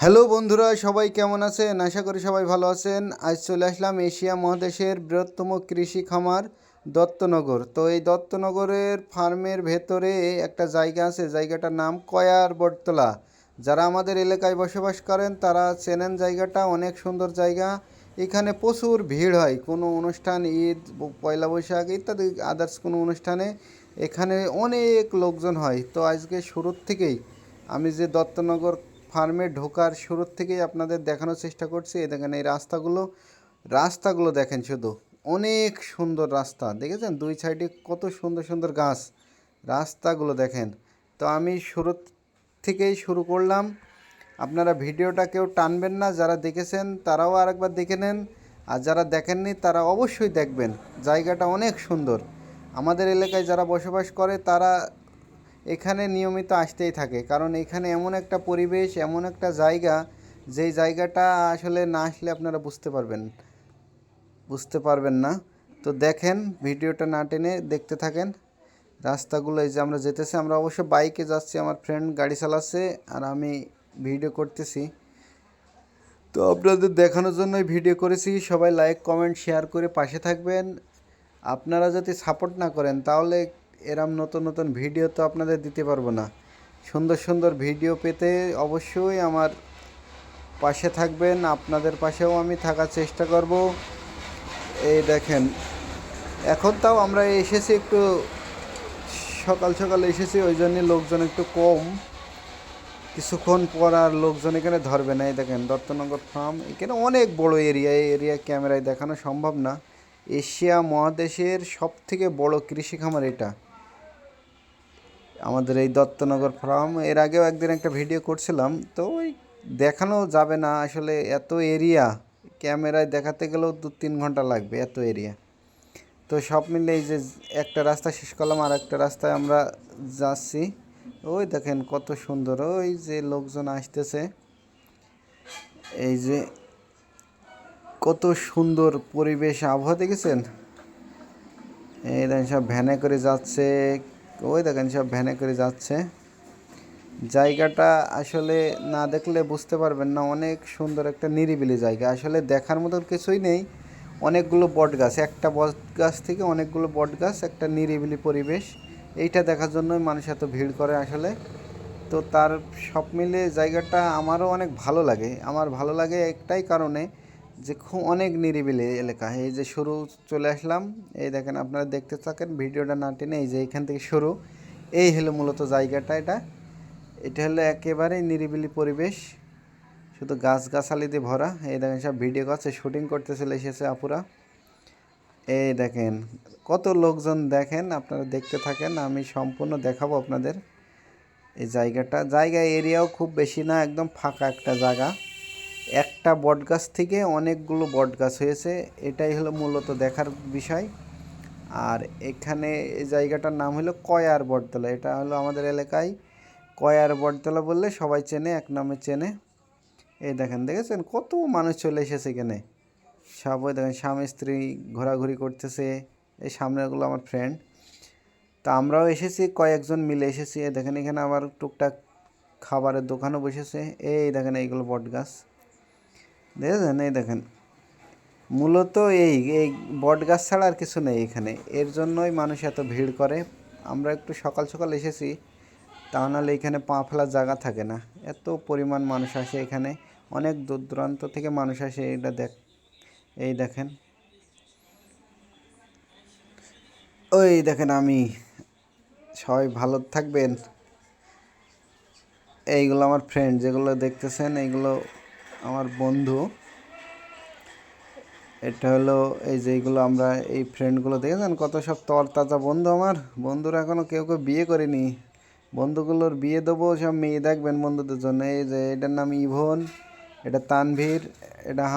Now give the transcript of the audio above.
Hello বন্ধুরা, সবাই কেমন আছেন? আশা করি সবাই ভালো আছেন। আজ চলে আসলাম এশিয়া মহাদেশের বৃহত্তম কৃষি খামার দত্তনগর। তো এই দত্তনগরের ফার্মের ভেতরে একটা জায়গা আছে, জায়গাটার নাম কয়ার বটতলা। যারা আমাদের এলাকায় বসবাস করেন, তারা চেনেন জায়গাটা, অনেক সুন্দর জায়গা। এখানে প্রচুর ভিড় হয়, কোনো অনুষ্ঠান, ঈদ, পয়লা বৈশাখ ইত্যাদি আদার্স কোনো অনুষ্ঠানে এখানে অনেক লোকজন হয়। তো আজকে শুরুর থেকেই আমি যে দত্তনগর ফার্মে ঢোকার শুরুর থেকেই আপনাদের দেখানোর চেষ্টা করছি। এই দেখেন এই রাস্তাগুলো। রাস্তাগুলো দেখেন শুধু। অনেক সুন্দর রাস্তা। দেখেছেন? দুই সাইডে কত সুন্দর সুন্দর গাছ। রাস্তাগুলো দেখেন। তো আমি শুরু থেকেই শুরু করলাম। আপনারা ভিডিওটা কেউ টানবেন না। যারা দেখেছেন, তারাও আরেকবার দেখে নেন। আর যারা দেখেননি, তারা অবশ্যই দেখবেন। জায়গাটা অনেক সুন্দর। আমাদের এলাকায় যারা বসবাস করে, তারা এখানে নিয়মিত আসতেই থাকে। কারণ এখানে এমন একটা পরিবেশ, এমন একটা জায়গা যেই জায়গাটা আসলে না আসলে আপনারা বুঝতে পারবেন। বুঝতে পারবেন না। তো দেখেন, ভিডিওটা না টেনে দেখতে থাকেন। রাস্তাগুলো এই যে আমরা যেতেছি, আমরা অবশ্য বাইকে যাচ্ছি, আমার ফ্রেন্ড গাড়ি চালাচ্ছে, আর আমি ভিডিও করতেছি। তো আপনাদের দেখানোর জন্যই ভিডিও করেছি। সবাই লাইক কমেন্ট শেয়ার করে পাশে থাকবেন। আপনারা যদি সাপোর্ট না করেন, তাহলে এরম নতুন নতুন ভিডিও তো আপনাদের দিতে পারব না। সুন্দর সুন্দর ভিডিও পেতে অবশ্যই আমার পাশে থাকবেন, আপনাদের পাশেও আমি থাকার চেষ্টা করব। এই দেখেন, এখন তাও আমরা এসেছি একটু, সকাল সকাল এসেছি, ওই জন্য লোকজন একটু কম। কিছুক্ষণ পর আর লোকজন এখানে ধরবে না, এই দেখেন, দত্তনগর ফার্ম, এখানে অনেক বড় এরিয়া, এই এরিয়া ক্যামেরায় দেখানো সম্ভব না। এশিয়া মহাদেশের সব থেকে বড় কৃষি খামার এটা। আমাদের এই দত্তনগর ফার্ম এর আগেও একদিন একটা ভিডিও করছিলাম, তো ওই দেখানো যাবে না, আসলে এত এরিয়া ক্যামেরায় দেখাতে গেলেও দু তিন ঘণ্টা লাগবে এত এরিয়া তো সব মিলে এই যে একটা রাস্তা শেষ করলাম, আর একটা রাস্তায় আমরা যাচ্ছি। ওই দেখেন কত সুন্দর, ওই যে লোকজন আসতেছে। এই যে কত সুন্দর পরিবেশ, আবহাওয়া দেখেছেন? এই দেখেন সব ভ্যানে করে যাচ্ছে ওই দেখেন, সব ভ্যানে করে যাচ্ছে। জায়গাটা আসলে না দেখলে বুঝতে পারবেন না, অনেক সুন্দর একটা নিরিবিলি জায়গা। আসলে দেখার মতন কিছুই নেই, অনেকগুলো বট গাছ, একটা বট গাছ থেকে অনেকগুলো বট গাছ, একটা নিরিবিলি পরিবেশ। এইটা দেখার জন্যই মানুষ এত ভিড় করে আসলে। তো তার সব মিলে জায়গাটা আমারও অনেক ভালো লাগে। আমার ভালো লাগে একটাই কারণে যে খুব অনেক নিরিবিলি এলাকা। এই যে শুরু চলে আসলাম, এই দেখেন আপনারা দেখতে থাকেন ভিডিওটা না টেনে, এই যে এখান থেকে শুরু। এই হলো মূলত জায়গাটা এটা। এটা হলো একেবারেই নিরিবিলি পরিবেশ। শুধু গাছগাছালি দিয়ে ভরা। এই দেখেন সব ভিডিও করছে, শুটিং করতে চলে এসেছে আপুরা। এই দেখেন, কত লোকজন দেখেন, আপনারা দেখতে থাকেন, আমি সম্পূর্ণ দেখাবো আপনাদের। এই জায়গাটা, জায়গা, এরিয়াও খুব বেশি না, একদম ফাঁকা একটা জায়গা। একটা বট গাছ থেকে অনেকগুলো বট গাছ হয়েছে, এটাই হলো মূলত দেখার বিষয়। আর এখানে এই জায়গাটার নাম হলো কয়ার বটতলা, এটা হলো আমাদের এলাকায়। কয়ার বটতলা বললে সবাই চেনে, এক নামে চেনে। এই দেখেন, দেখেছেন? কত মানুষ চলে এসেছে এখানে। সবাই দেখেন, স্বামী স্ত্রী ঘোরাঘুরি করতেছে, এই সামনেগুলো আমার ফ্রেন্ড তা আমরাও এসেছি, কয়েকজন মিলে এসেছি। দেখেন, এখানে আবার টুকটাক খাবারের দোকানও বসেছে। এই দেখেন, এইগুলো বট গাছ দেখেছেন? এই দেখেন। মূলত এই এই বট গাছ ছাড়া আর কিছু নেই এখানে। এর জন্যই মানুষ এত ভিড় করে। আমরা একটু সকাল সকাল এসেছি, তা নাহলে এখানে পা ফেলার জায়গা থাকে না। এত পরিমাণ মানুষ আসে এখানে। অনেক দূর দূরান্ত থেকে মানুষ আসে এটা দেখ, এই দেখেন। ওই দেখেন আমি। সবাই ভালো থাকবেন। এইগুলো আমার ফ্রেন্ড যেগুলো দেখতেছেন, এইগুলো আমার বন্ধু। এটা হলো এই যেগুলো আমরা এই ফ্রেন্ডগুলো দেখেছেন? কত সব তরতাজা বন্ধু আমার। বন্ধুরা এখনও কেউ কেউ বিয়ে করেনি। বন্ধুগুলোর বিয়ে দেবো, সব মেয়ে দেখবেন বন্ধুদের জন্য। এই যে এটার নাম ইভন, এটা তানভীর, এটা